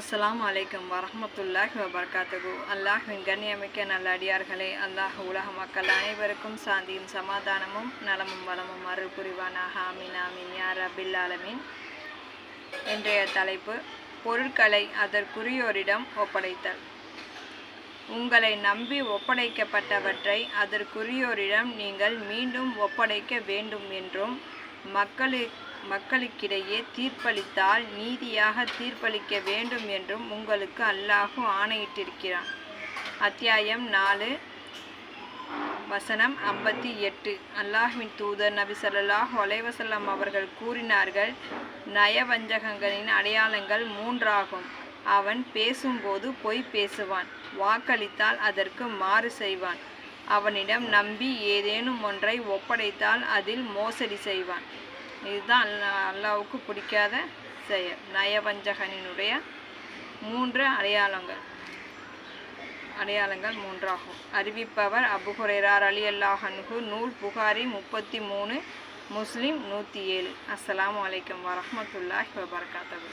அஸ்லாம் அலைக்கும் வரமத்துல்லாஹி வபரகாத்துகு அல்லாஹின் கண்ணியமிக்க நல்ல அடியார்களே அல்லாஹ் உலக மக்கள் அனைவருக்கும் சாந்தியும் சமாதானமும் நலமும் வளமும் அருள் புரிவானாக ஆமீன் ஆமீன். யார் அபில் ஆலமீன். இன்றைய தலைப்பு பொருட்களை அதற்குரியோரிடம் ஒப்படைத்தல். உங்களை நம்பி ஒப்படைக்கப்பட்டவற்றை அதற்குரியோரிடம் நீங்கள் மீண்டும் ஒப்படைக்க வேண்டும் என்றும் மக்களுக்கு மக்களுக்கிடையே தீர்ப்பளித்தால் நீதியாக தீர்ப்பளிக்க வேண்டும் என்றும் உங்களுக்கு அல்லாஹு ஆணையிட்டிருக்கிறான். அத்தியாயம் நாலு வசனம் ஐம்பத்தி எட்டு. அல்லாஹ்வின் தூதர் நபி ஸல்லல்லாஹு ஒலைவசல்லம் அவர்கள் கூறினார்கள் நயவஞ்சகங்களின் அடையாளங்கள் மூன்றாகும். அவன் பேசும்போது பொய் பேசுவான் வாக்களித்தால் அதற்கு மாறு செய்வான். அவனிடம் நம்பி ஏதேனும் ஒன்றை ஒப்படைத்தால் அதில் மோசடி செய்வான். இதுதான் அல்லா அல்லாவுக்கு பிடிக்காத செயல் நயவஞ்சகனினுடைய மூன்று அடையாளங்கள். அடையாளங்கள் மூன்றாகும். அறிவிப்பவர் அபுஹுரேரார் அலி அல்லாஹன்ஹு நூல் புகாரி முப்பத்தி மூணு முஸ்லீம் நூற்றி ஏழு. அஸ்ஸலாமு அலைக்கும் வரஹ்மத்துல்லாஹி வபரகாத்தஹு.